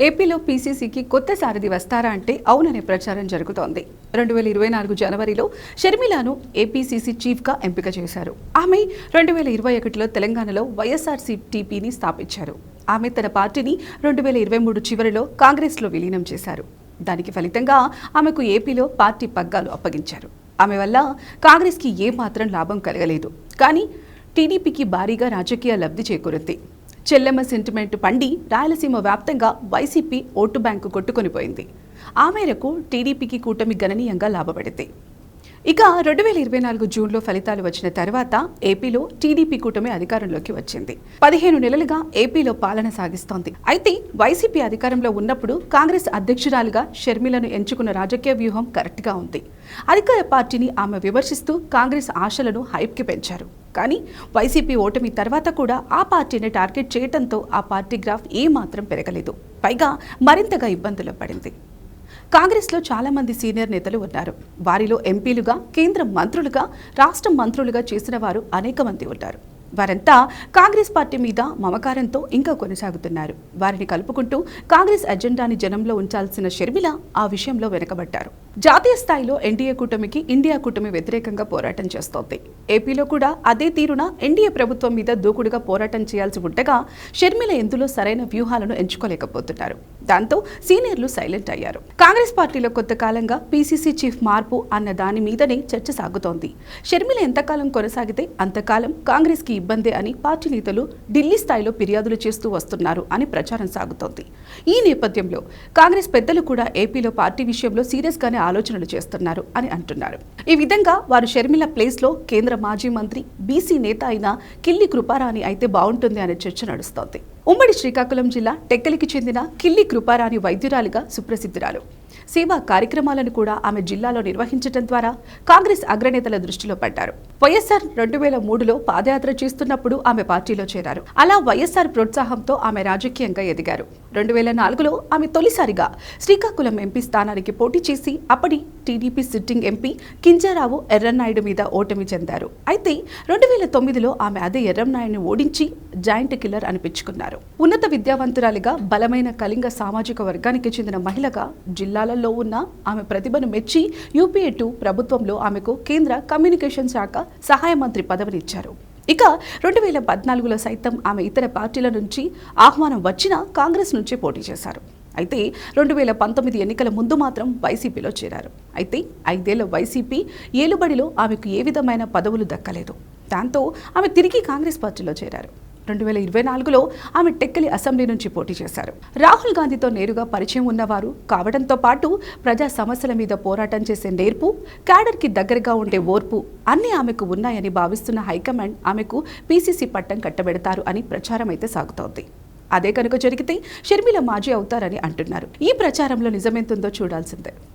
ఏపీలో పీసీసీకి కొత్త సారథి వస్తారా అంటే అవుననే ప్రచారం జరుగుతోంది. రెండు వేల ఇరవై నాలుగు జనవరిలో షర్మిలాను ఏపీసీసీ చీఫ్గా ఎంపిక చేశారు. ఆమె రెండు వేల ఇరవై ఒకటిలో తెలంగాణలో వైఎస్ఆర్సీ టీపీని స్థాపించారు. ఆమె తన పార్టీని రెండు వేల ఇరవై మూడు చివరిలో కాంగ్రెస్లో విలీనం చేశారు. దానికి ఫలితంగా ఆమెకు ఏపీలో పార్టీ పగ్గాలు అప్పగించారు. ఆమె వల్ల కాంగ్రెస్కి ఏమాత్రం లాభం కలగలేదు. కానీ టీడీపీకి భారీగా రాజకీయ లబ్ధి చేకూరింది. చెల్లెమ్మ సెంటిమెంట్ పండి రాయలసీమ వ్యాప్తంగా వైసీపీ ఓటు బ్యాంకు కొట్టుకొనిపోయింది. ఆ మేరకు టీడీపీకి కూటమి గణనీయంగా లాభపడింది. ఇక రెండు వేల ఇరవై నాలుగు జూన్లో ఫలితాలు వచ్చిన తర్వాత ఏపీలో టీడీపీ కూటమి అధికారంలోకి వచ్చింది. పదిహేను నెలలుగా ఏపీలో పాలన సాగిస్తోంది. అయితే వైసీపీ అధికారంలో ఉన్నప్పుడు కాంగ్రెస్ అధ్యక్షురాలుగా షర్మిలను ఎంచుకున్న రాజకీయ వ్యూహం కరెక్ట్గా ఉంది. అధికార పార్టీని ఆమె విమర్శిస్తూ కాంగ్రెస్ ఆశలను హైప్కి పెంచారు. కానీ వైసీపీ ఓటమి తర్వాత కూడా ఆ పార్టీని టార్గెట్ చేయడంతో ఆ పార్టీ గ్రాఫ్ ఏమాత్రం పెరగలేదు. పైగా మరింతగా ఇబ్బందులు పడింది. కాంగ్రెస్లో చాలామంది సీనియర్ నేతలు ఉన్నారు. వారిలో ఎంపీలుగా కేంద్ర మంత్రులుగా రాష్ట్ర మంత్రులుగా చేసిన వారు అనేక మంది ఉన్నారు. వారంతా కాంగ్రెస్ పార్టీ మీద మమకారంతో ఇంకా కొనసాగుతున్నారు. వారిని కలుపుకుంటూ కాంగ్రెస్ అజెండాని జనంలో ఉంచాల్సిన షర్మిల ఆ విషయంలో వెనకబడ్డారు. జాతీయ స్థాయిలో ఎన్డీఏ కూటమికి ఇండియా కూటమి వ్యతిరేకంగా పోరాటం చేస్తోంది. ఏపీలో కూడా అదే తీరున ఎన్డీఏ ప్రభుత్వం మీద దూకుడుగా పోరాటం చేయాల్సి ఉండగా షర్మిల ఎందులో సరైన వ్యూహాలను ఎంచుకోలేకపోతున్నారు. దాంతో సీనియర్లు సైలెంట్ అయ్యారు. కాంగ్రెస్ పార్టీలో కొత్త కాలంగా పీసీసీ చీఫ్ మార్పు అన్న దాని మీదనే చర్చ సాగుతోంది. షర్మిల ఎంతకాలం కొనసాగితే అంతకాలం కాంగ్రెస్కి ఇబ్బందే అని పార్టీ నేతలు ఢిల్లీ స్థాయిలో ఫిర్యాదులు చేస్తూ వస్తున్నారు అని ప్రచారం సాగుతోంది. ఈ నేపథ్యంలో కాంగ్రెస్ పెద్దలు కూడా ఏపీలో పార్టీ విషయంలో సీరియస్గానే ఆలోచనలు చేస్తున్నారు అని అంటున్నారు. ఈ విధంగా వారు షర్మిల ప్లేస్లో కేంద్ర మాజీ మంత్రి బీసీ నేత అయిన కిల్లి కృపారాణి అయితే బాగుంటుంది అనే చర్చ నడుస్తోంది. ఉమ్మడి శ్రీకాకుళం జిల్లా టెక్కలికి చెందిన కిల్లి కృపారాణి వైద్యురాలిగా సుప్రసిద్ధురాలు. సేవా కార్యక్రమాలను కూడా ఆమె జిల్లాలో నిర్వహించడం ద్వారా కాంగ్రెస్ అగ్రనేతల దృష్టిలో పడ్డారు. వైఎస్ఆర్ రెండు వేల మూడులో పాదయాత్ర చేస్తున్నప్పుడు ఆమె పార్టీలో చేరారు. అలా వైఎస్ఆర్ ప్రోత్సాహంతో ఆమె రాజకీయంగా ఎదిగారు. రెండు వేల నాలుగులో ఆమె తొలిసారిగా శ్రీకాకుళం ఎంపీ స్థానానికి పోటీ చేసి అప్పటి TDP sitting MP Kinjarapu Yerrannaidu మీద ఓటమి చెందారు. అయితే రెండు వేల తొమ్మిదిలో ఆమె అదే ఎర్రన్నాయుడిని ఓడించి జాయింట్ కిల్లర్ అనిపించుకున్నారు. ఉన్నత విద్యావంతురాలిగా బలమైన కళింగ సామాజిక వర్గానికి చెందిన మహిళగా జిల్లాలలో ఉన్న ఆమె ప్రతిభను మెచ్చి యూపీఏ టూ ప్రభుత్వంలో ఆమెకు కేంద్ర కమ్యూనికేషన్ శాఖ సహాయ మంత్రి పదవినిచ్చారు. ఇక రెండు వేల పద్నాలుగులో సైతం ఆమె ఇతర పార్టీల నుంచి ఆహ్వానం వచ్చినా కాంగ్రెస్ నుంచే పోటీ చేశారు. అయితే రెండు వేల పంతొమ్మిది ఎన్నికల ముందు మాత్రం వైసీపీలో చేరారు. అయితే ఐదేళ్ళ వైసీపీ ఏలుబడిలో ఆమెకు ఏ విధమైన పదవులు దక్కలేదు. దాంతో ఆమె తిరిగి కాంగ్రెస్ పార్టీలో చేరారు. రెండు వేల ఇరవై నాలుగులో ఆమె టెక్కలి అసెంబ్లీ నుంచి పోటీ చేశారు. రాహుల్ గాంధీతో నేరుగా పరిచయం ఉన్నవారు కావడంతో పాటు ప్రజా సమస్యల మీద పోరాటం చేసే నేర్పు క్యాడర్కి దగ్గరగా ఉండే ఓర్పు అన్నీ ఆమెకు ఉన్నాయని భావిస్తున్న హైకమాండ్ ఆమెకు పీసీసీ పట్టం కట్టబెడతారు అని ప్రచారం అయితే సాగుతోంది. అదే కనుక జరిగితే షర్మిల మాజీ అవుతారని అంటున్నారు. ఈ ప్రచారంలో నిజమెంతుందో చూడాల్సిందే.